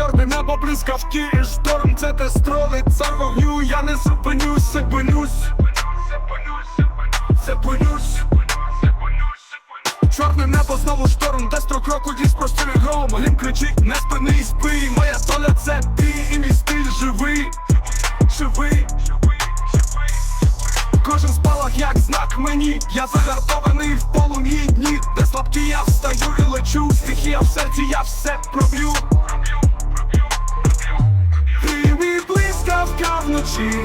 чорне небо, блискавки і шторм, це те строли, цар вогню, я не зупинюсь, зупинюсь, зупинюсь. Чорне небо знову шторм, дестро кроку діс прострілює гром Глім кричить, не спини і спи, моя доля це ти і мій стиль живий, живий. Кожен спалах як знак мені, я загартований в полум'ї дні, де слабкі я встаю і лечу, стихія в серці, я все проб'ю. Вночі,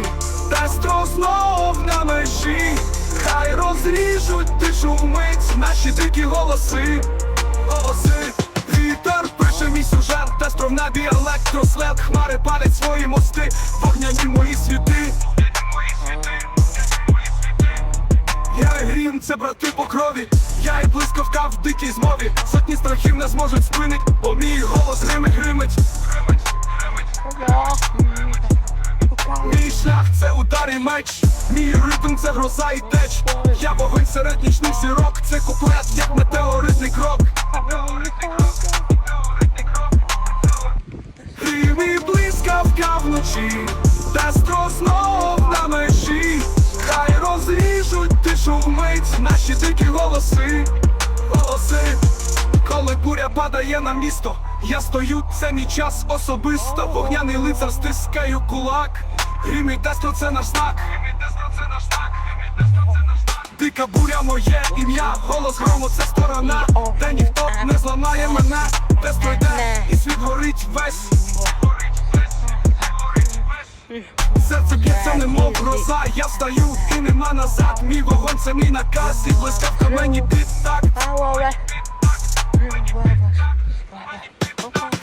дестро знов на межі, хай розріжуть тишу вмить наші дикі голоси, голоси. Вітер пише мій сюжет, дестро в небі електрослед, хмари палять свої мости, вогняні мої світи. Я і грім, це брати по крові, я і блискавка в дикій змові, сотні страхів не зможуть спинить, бо мій голос гримить, гримить. Мій шлях це удар і меч, мій ритм це гроза і теч. Я вогонь серед нічних зірок, це куплет, як метеоритний крок. Грім і блискавка вночі, дестро знов на межі, хай розріжуть тишу вмить наші дикі голоси, голоси. Коли буря падає на місто, я стою, це мій час особисто. Вогняний лицар стискаю кулак. Грім і дестро це наш знак. Дика буря моє ім'я, голос грому це сторона, де ніхто не зламає мене, дестро йде, і світ горить весь. Серце б'ється, немов гроза, я встаю і нема назад. Мій вогонь це мій наказ, і блискавка мені під так.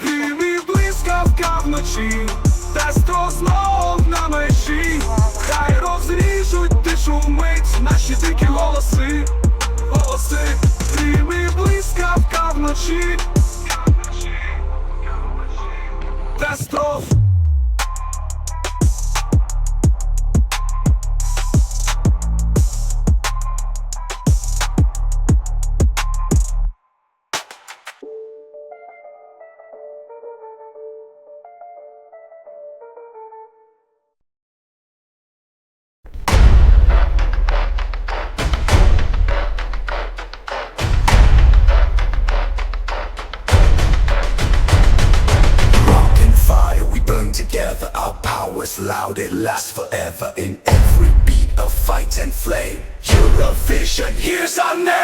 І мій блискавка вночі, дестро together. Our power's loud, it lasts forever. In every beat of fight and flame. Eurovision, here's our name.